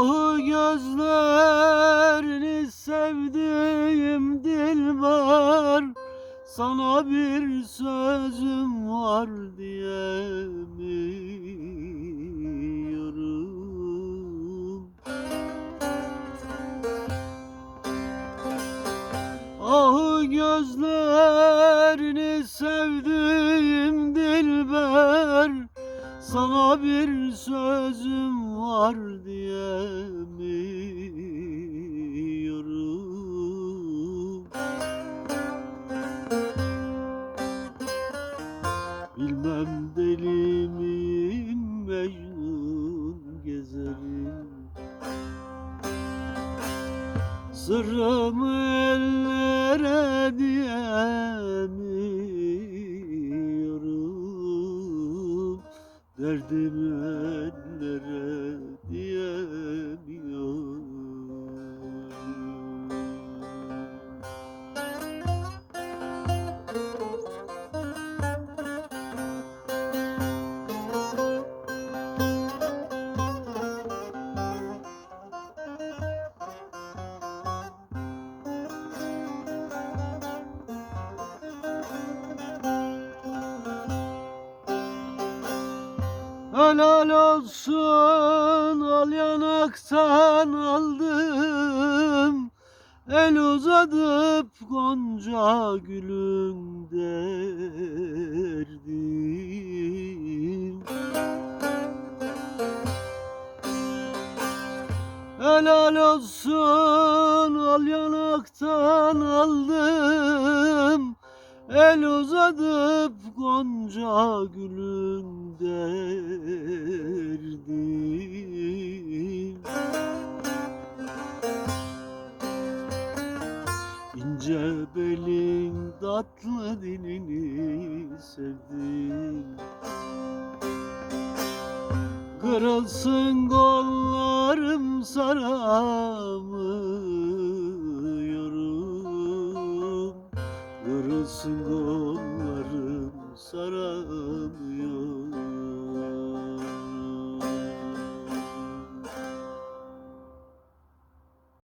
Ah gözlerini sevdiğim dilber Sana bir sözüm var diyemiyorum. Ah gözlerini sevdiğim dilber. Sana bir sözüm diyemiyorum Bilmem deli Mecnun gezerim. Sırrımı ellere diyemiyorum. Derdimi ellere Helal olsun al yanaktan aldım. El uzatıp gonca gülün derdim. Helal olsun al yanaktan aldım El uzatıp gonca gülün derdim İnce belin tatlı dilini sevdim. Kırılsın kollarım saramı Yıkılsın kollarım saramıyor